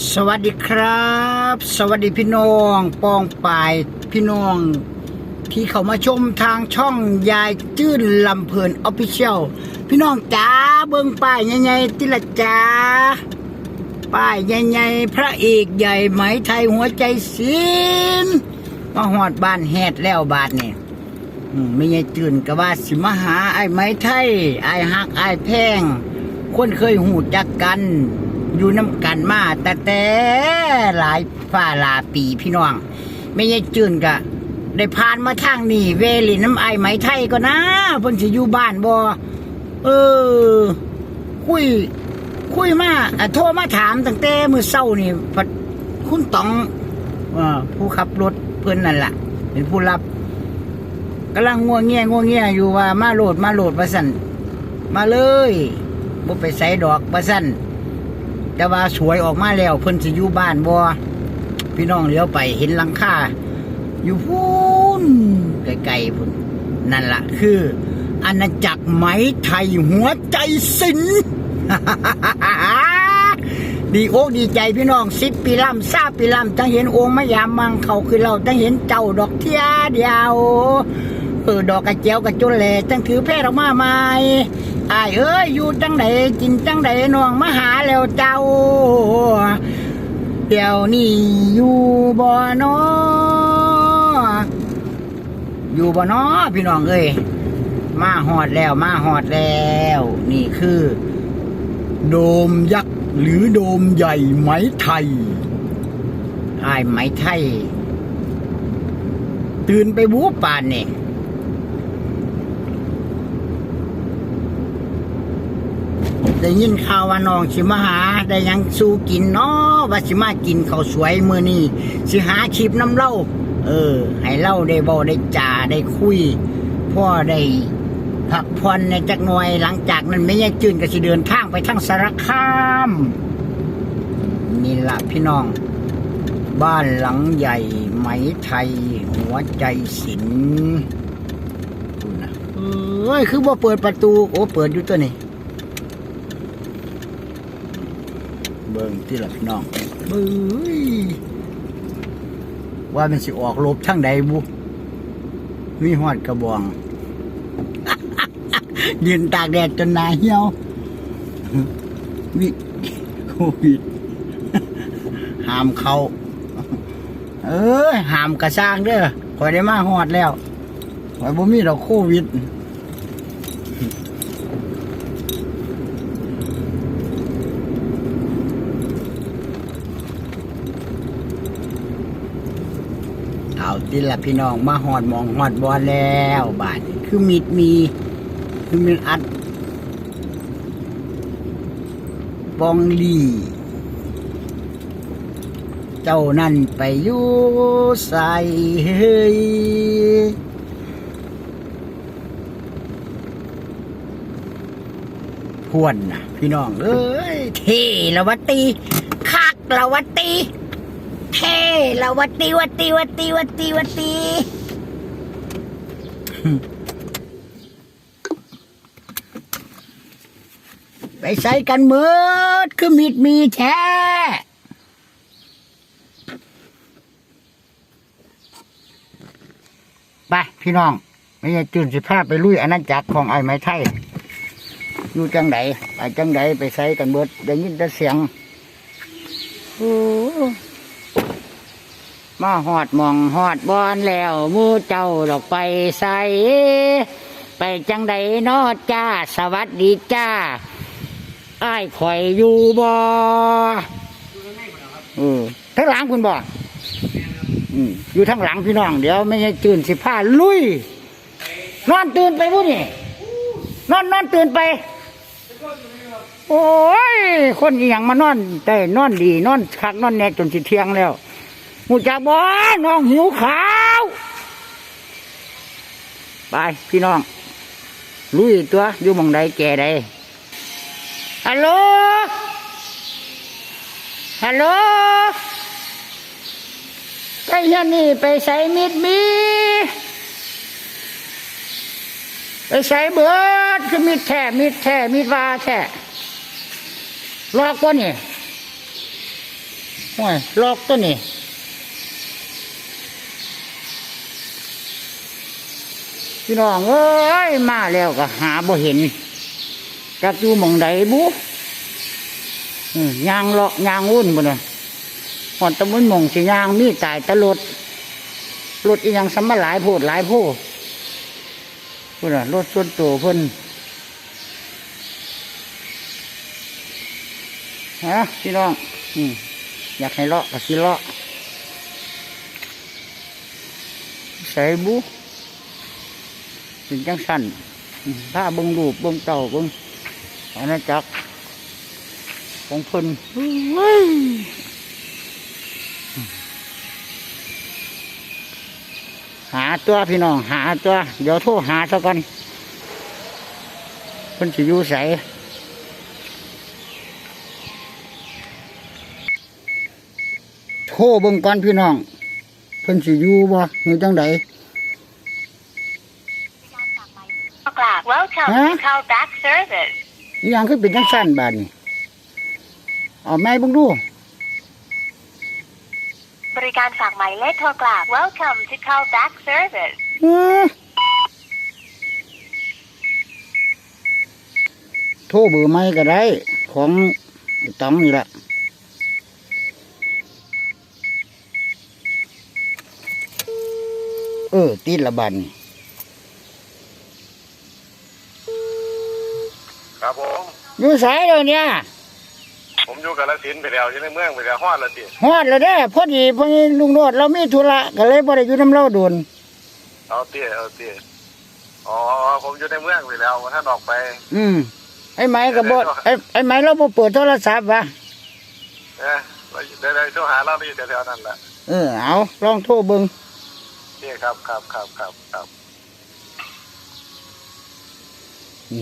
สวัสดีครับ สวัสดีพี่น้องปองปายพี่น้อง ที่เขามาชมทางช่องยายจื้นลำเพลินออฟฟิเชียลพี่น้องจ๋าเบิ้งป้ายใหญ่ๆติละจ๋าป้ายใหญ่ๆพระเอกใหญ่ไหมไทยหัวใจศิลมาหอดบ้านแฮดแล้วบาทนี่ไม่ใช่จื่นก็ว่าสิมหาไอ้ไหมไทยไอ้ฮักไอ้แพงคนเคยหูจักกัน อยู่น้ำกันมาแต่แต่หลายฝ่าลาปีพี่น้อง ไม่ใช่จืนกะได้ผ่านมาทางนี่เวลิน้ำไอไหมไทยก็นะเพิ่นสิอยู่บ้านบ่เออ คุย คุยมาอะโทรมาถามตั้งแต่มื้อเช้านี่พัดคุณต๋องอผู้ขับรถเพิ่นนั่นล่ะ เป็นผู้รับกำลังง่วงเงียง่วงเงียอยู่ว่ามาโหลดมาโหลดว่าสั่นมาเลยบ่ไปใส่ดอกว่าสั่น แต่ว่าสวยออกมาแล้วเพิ่นสิอยู่บ้านบ่พี่น้องเลี้ยวไปเห็นหลังคาอยู่พูนไกลๆพุ่นนั่นละคืออาณาจักรไหมไทยหัวใจสินดีโอกดีใจพี่น้องสิบปีล่ำซาปีล่ำตั้งเห็นองค์มะยามมังเขาคือเราตั้งเห็นเจ้าดอกเทียเดียวเออดอกกระเจียวกระจุนแหล่ตั้งถือแพร่ออกมาใหม่ อายเอ้ยอยู่จังไหนกินจังไหนน้องมาหาแล้วเจ้า เดี๋ยวนี้อยู่บ่นออยู่บ่นอพี่น้องเอ้ยมาหอดแล้วมาหอดแล้ว นี่คือ โดมยักษ์หรือโดมใหญ่ไหมไทยไอ้ายไหมไทย ตื่นไปบูปานนี่ ได้ยินข่าวว่าน้องสิมาหา ได้ยังสู้กินเนาะว่าสิมากินข้าวสวยมือนี่สิหาคลิปน้ำเล่า เออ ให้เล่าได้บอได้จ่าได้คุย พ่อได้พักผ่อนในจักหน่อยหลังจากนั้นไม่ยายจืนก็สิเดินทางไปทางสารคามนี่ละพี่น้อง บ้านหลังใหญ่ไหมไทย หัวใจศิลป์ดูนเอ้ย คือบ่เปิดประตู โอ้ เปิดอยู่ตัวนี้ เบิ่งที่หละพี่น้องเบ้ยว่ามันสิออกลบทั้งใดบุมีหอดกระบอง ยืนตากแดดจนหนาเหี่ยววิโควิดห้ามเขาเออห้ามกระซ้างเด้อคอยได้มาหอดแล้วคอยบ่มีดอกโควิด เอาติละพี่น้องมาหอดมองหอดบอลแล้วบาดคือมีดมีคือมีอัดบองลีเจ้านั่นไปอยู่ใส่เฮ้ยพวนนะพี่น้องเอ้ยเทละวัตตีคักละวัตตี เท่ละวัตตีวัตตีวัตตีวัตตีวัตตีไปใส่กันเมืดคือมีดมีแท้ไปพี่น้อง ไม่ใช่จุนสิภาพไปลุยอาณาจักรของไอ้ไม้ไทย อยู่จังไดไปจังไดไปใส่กันเบิดได้ยินแต่เสียงโอ้ มาหอดมองหอดบอนแล้วมูเจ้าดอกไปใส่ไปจังไดนอจ้า สวัสดีจ้าอ้ายข่อยอยู่บ่เออทั้งหลังคุณบ่อยู่ทั้งหลังพี่น้อง เดี๋ยวไม่ใช่ตื่นสิผ้าลุย นอนตื่นไปบุนี่ นอนนอนตื่นไป โอ้ย คนอย่างมานอนแต่นอนดี นอนคักนอนแน่จนสิเที่ยงแล้ว หูจักบ่น้องหิวขาว ไปพี่น้อง ลุยตัวอยู่มองใดแก่ใดฮัลโหล ฮัลโหลไปเฮียนี่ไปใส่มิดมีไปใส่เบิดคือมิดแท้มิดแท้มิดว่าแท้ลอกวะนี่โอ้ยลอกตัวนี้ พี่น้องเอ้ยมาแล้วก็หาบ่เห็นจักอยู่มองใดบุยางเลาะยางวุ่นบ่น่ะหอนตะมุนมองสิยางมีตายตะรถรถอีหยังสำมาหลายโพดหลายโพดพุ่นน่ะรถส่วนตัวเพิ่นฮะพี่น้องอืมอยากให้เลาะก็สิเลาะใส่บุ เป็นจังสันอืมถ้าเบิ่งรูปเบิ่งเต่าเบิ่งอาณาจักรของเพิ่นเฮ้ยหาตัวพี่น้องหาตัว เดี๋ยวโทรหาซะก่อนเพิ่นสิอยู่ไสโทรเบิ่งก่อนพี่น้องเพิ่นสิอยู่บ่หรือจังได ก ราบ Welcome Huh? to call back service อีหยังคือเป็นจังสั้นบาดนี่เอาไม้เบิ่งดูบริการฝากหมายเลขโทรกลับ Welcome to call back service เอ้อโทรเบอร์ไม่ก็ได้ ของไอ้ต๋องนี่แหละเออ ติดละบัดน ครับผม อยู่สายเลยเนี่ยผมอยู่กับละสินธุ์ไปแล้วอยู่ในเมืองไปแล้วฮอดละสิฮอดแล้วเด้อพอดีพอดีลุงโนดเรามีธุระก็เลยบ่ได้อยู่น้ำเล่าโดนเอาเตี้ยเอาเตี้ยอ๋อผมอยู่ในเมืองไปแล้วท่านออกไป อืมไอ้ไม้กับบดไอ้ไอ้ไม้เราบ่เปิดโทรศัพท์วะเนะเดี๋ยวๆโทรหาเราอยู่แถวๆนั้นแหละเออเอาลองโทรเบิ่ง เตี้ยครับครับครับครับครับ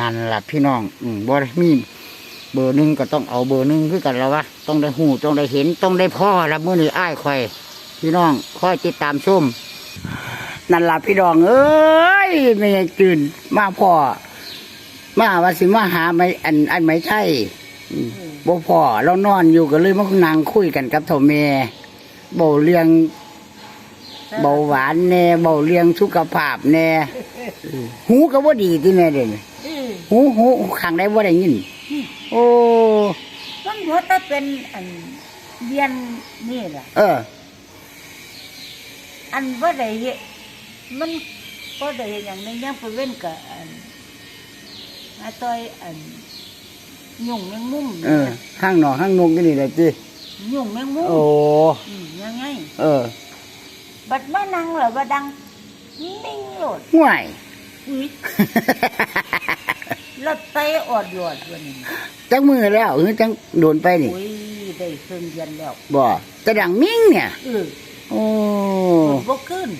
นั่นล่ะพี่น้อง อืมบ่ได้มี เบอร์หนึ่งก็ต้องเอาเบอร์หนึ่งคือกันแล้ววะต้องได้หูต้องได้เห็นต้องได้พ่อละเมื้อนี้อ้ายข่อย พี่น้องคอยติดตามชมนั่นล่ะพี่น้องเอ้ยไม่ใช่ตื่นมาพ่อมาว่าสิมาหาไม่อันอันไม่ใช่บ่พ่อเรานอนอยู่ก็เลยมานั่งคุยกันกับเถ่าแม่เบาเรื่องเบาหวานแน่เบาเรื่องสุขภาพแน่หูก็บ่ดีที่แม่เด่น หูหูข้างใดบ่ได้ยิน โอ้ มันหัวแต่เป็นอันเรียนนี่แหละเออ อันว่าได้เฮ็ดมันก็ได้เฮ็ดอย่างหนึงยังไปเว้นกับอันอาต้อยอันยุ่งแมงมุมเออข้างหนอข้างนงก็นี่แหละจียุ่งแมงมุมโอ้ อืมยังไง เออบัดมานั่งเหรอว่าดังนิ่งโลดห่วย อุ้ย รถไปออดยอดวันนี้จังมือแล้วหรือจังโดนไปนี่อุ้ยได้เครื่องเย็นแล้วบ่จะดังมิ่งเนี่ยเออโอ้รถบ่ขึ้น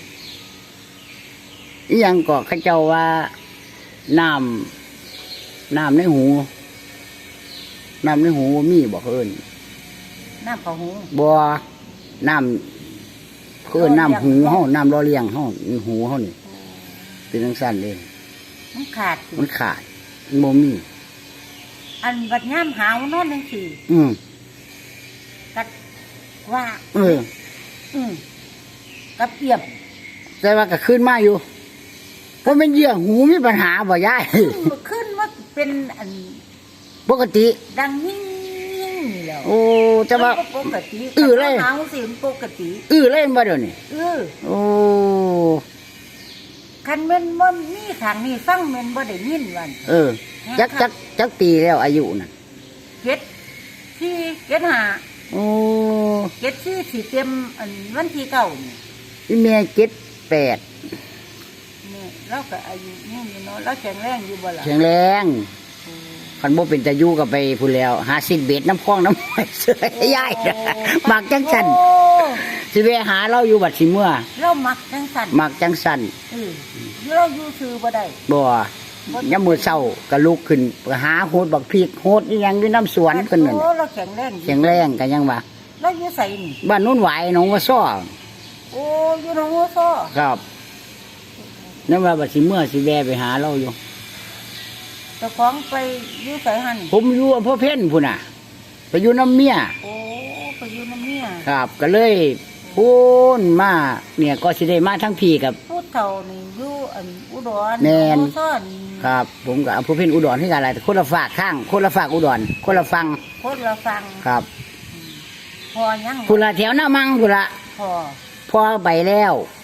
อีหยังก็เขาเจ้าว่าน้ำน้ำในหูน้ำในหูมีบ่เพิ่นน้ำเขาหูบ่น้ำเพิ่นน้ำหูเฮาน้ำรอเลี้ยงเฮาหูเฮานี่เป็นจังซั่นเลยมันขาดสิมันขาดมัน บ่มี อันบัดย่ามหาวนอนจังซี่อืมกัดว่า เออ อืมกับเปียบแต่ว่าก็ขึ้นมาอยู่เพราะมันเยี่ยหูมีปัญหาบ่ยายขึ้นมาเป็นอันปกติ ดังยิ่งยิ่งนี่แหล้วโอ้แต่ว่าปกติอื้อเลย หางสิมันปกติ อื้อเล่นบ่เดี๋ยวนี้ เออ โอ้ คันแม่นบ่มีทางนี้ฟังแม่นบ่ได้ยินวันเออ จักจักจักปีแล้วอายุน่ะเจ็ดที่เจ็ดห้าโอ้เจ็ดที่สิเต็มอันวันที่เก้านี่อีเมียเจ็ดแปดนี่เราก็อายุนี่อยู่เนาะเราแข็งแรงอยู่บ่ล่ะแข็งแรงคันบ่เป็นตะยู่กับไปพูนแล้วหาสิบเบ็ดน้ำพองน้ำห้อยเสยยายมักจังสันโอ้ สิไปหาเราอยู่บัดสิเมื่อเรามักจังสันมักจังสันเออเราอยู่ซื้อบ่ได้บ่ยามมื้อเช้าก็ลุกขึ้นไปหาโหดบักพริกโหดอีหยังอยู่น้ำสวนเพิ่นนั่นโอ้เราแข็งแรงอยู่แข็งแรงก็ยังว่าเราอยู่ใส่นี่บ้านนู้นไหวหนองว่าซ้อโอ้อยู่หนองหัวซ้อครับนั่นว่าบัดสิเมื่อสิแวะไปหาเราอยู่เจ้าของไปอยู่ใส่หันผมอยู่อำเภอเพ่นพุ่นน่ะ ไปอยู่น้ำเมียโอ้ไปก็อยู่น้ำเนี่ยครับก็เลย พูนมาเนี่ยก็สิได้มาทั้งพี่กับ ผู้เฒ่านี่อยู่อันอุดรแม่น ผู้ซ่อนครับ ผมกับอำเภอเพ็ญอุดรที่กันอะไรคนละฝากข้าง คนละฝากอุดร คนละฟังคนละฟังครับพอยังพุละแถวหน้ามังพุละพอพอไปแล้วที่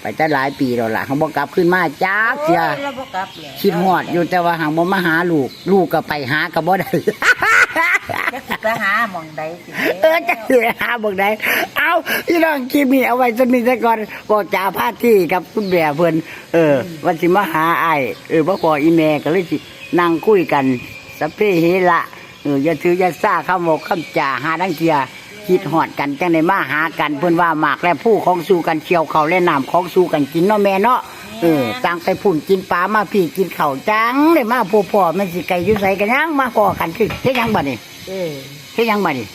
ไปจะหลายปีแล้วล่ะเขาบอกกลับขึ้นมาจ้าเสียโอ้เราบ่กลับเลยคิดฮอดอยู่แต่ว่าหางบ่มาหาลูก ลูกก็ไปหาก็บ่ได้ จะสิไปหาหม่องใดสิเออจะสิหาบ่ได้เอาพี่น้องคลิปนี้เอาไว้สักนิดซะก่อนบอกจ่าพาที่กับคุณแม่เพิ่นเออวันสิมาหาอ้ายเออบ่พออีแม่ก็เลยสินั่งคุยกันสพเพเฮระเอออย่าถืออย่าซ่าคำบอกคำจ่าหาดังเทีย คิดฮอดกันจังได้มาหากันเพิ่นว่าหมากและผู้ของสู้กันเชียวเขาวและน้ำของสู้กันกินเนาะแม่เนาะเออต่างไปพุ่นกินปลามาพี่กินข้าวจังเลยมาพ่อพ่อมันสิไก่อยู่ใส่กันยังมาพอกันคือเฮ็ดหยังบัดนี้เออเฮ็ดหยังบัดนี้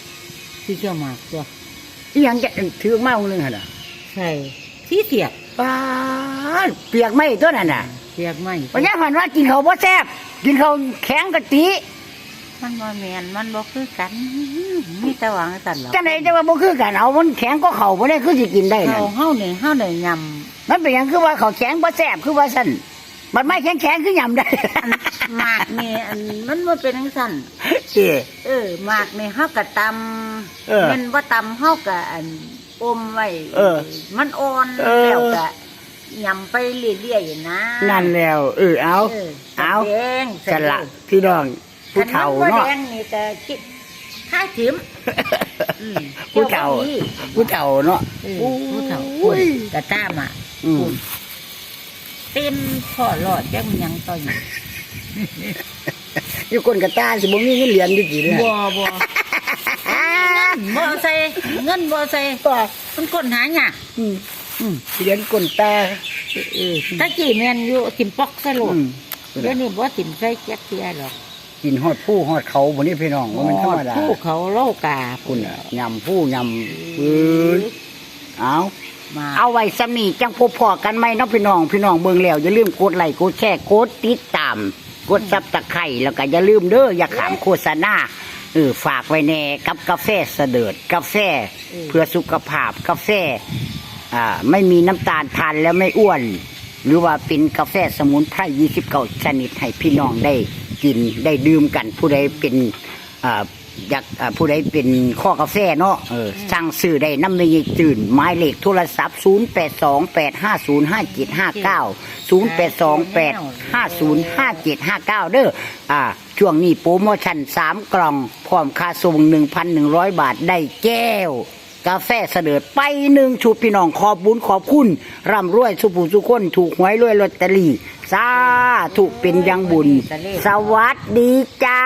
ที่เชื่อมากตัวอีหยังจะถือมาองค์หนึงหั่นน่ะใช่ที่เสียกปาดเปียกไหมตัวนั้นน่ะเสียกไม่ปัญญาหันว่ากินข้าวบ่แซ่บกินข้าวแข็งกะติ มันบ่แม่นมันบ่คือกันมีแต่หวังสั่นหรอกจังไดจะว่าบ่คือกันเอามันแข็งก็ข้าวบ่ได้คือสิกินได้นั่นเฮาเฮานี่เฮาได้ยำมันเป็นหยังคือว่าข้าวแข็งบ่แซ่บคือว่าซั่นบัดไม้แข็งๆคือยำได้หมากนี่อันมันบ่เป็นจังซั่นเออเออหมากนี่เฮาก็ตเออำเป็นบ่ตำเฮาก็อันอมไว้เออมันอ่อนเออแล้วก็ยำไปเรื่อยๆนะ นั่นแล้ว เออเอา เออเอาแดงกันละพี่น้อง ผู้เฒ่าคันมันบ่เนาะแดงนี่ก็คิดค่ายถิ่มอืมผู้เฒ่าเกี่ยวกับนี่ผู้เฒ่าเนาะเออผู้เฒ่าโอ้ยกระตามอะอืมเต็มพ่อรอดแจ้งยังต่ออยู่อยู่คนกระตาสิบ่มีเงินเหรียญอยู่กี่เด้อบ่บ่บ่ใส่เงินบ่ใส่ก็มันคนหายากอืมอืมเหรียญคนตาเออตะกี้แม่นอยู่ติมปอกใส่โลดอืมเดี๋ยวนี้บ่ติมใส่แจ๊กเทียหรอก กินฮอดผู้ฮอดเขาบ่นี่พี่น้องว่ามันธรรมดาผู้เขาเล่ากาคุณน่ะยำผู้ยำเอ้ยเอามาเอาไว้สำนีจังพบพอกันไหมเนาะพี่น้องพี่น้องเบิ่งแล้วอย่าลืมกดไลค์กดแชร์กดติดตามกดซับตะไคร่แล้วก็อย่าลืมเด้ออย่าขามโฆษณาเออฝากไว้แน่กับกาแฟเสดิร์ดกาแฟเพื่อสุขภาพกาแฟอ่าไม่มีน้ำตาลทานแล้วไม่อ้วน หรือว่าเป็นกาแฟสมุนไพร29ชนิดให้พี่น้องได้ กินได้ดื่มกันผู้ใดเป็นอ่าอยากอ่าผู้ใดเป็นข้อกาแฟเนาะเออสั่งซื้อได้น้ำไม่ยายจื่นหมายเลขโทรศัพท์ 0828505759 0828505759 เด้ออ่าช่วงนี้โปรโมชั่น3 กล่องพร้อมค่าส่ง 1,100 บาทได้แก้ว กาแฟเสด็จไปหนึ่งชุดพี่น้องขอบบุญขอบคุณร่ำรวยสุภูสุคนถูกหวยรวยลอตเตอรี่ สาถูกเป็นอยังบุญ สวัสดีจ้า